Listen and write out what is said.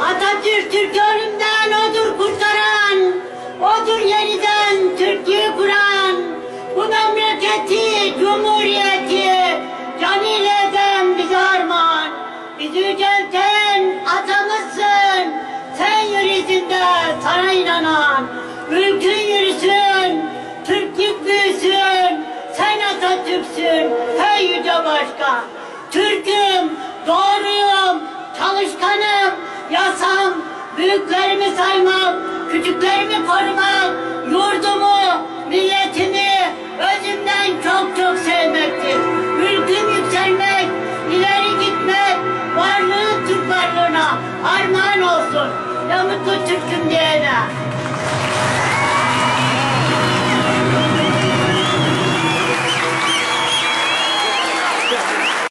Atatürk Türk ölümden odur kurtaran, odur yeniden Türklüğü kuran, bu memleketi, cumhuriyeti canil eden bize armağan, bizi yücelten atamızsın, sen yürüsünde sana inanan, ülkün yürüsün. Atatürk'sün, hey yüce başkan. Türk'üm, doğruyum, çalışkanım, yasam, büyüklerimi saymam, küçüklerimi korumak, yurdumu, milletimi özümden çok çok sevmektir. Ülküm yükselmek, ileri gitmek, varlığın Türk varlığına armağan olsun. Ya mutlu Türk'üm diyene.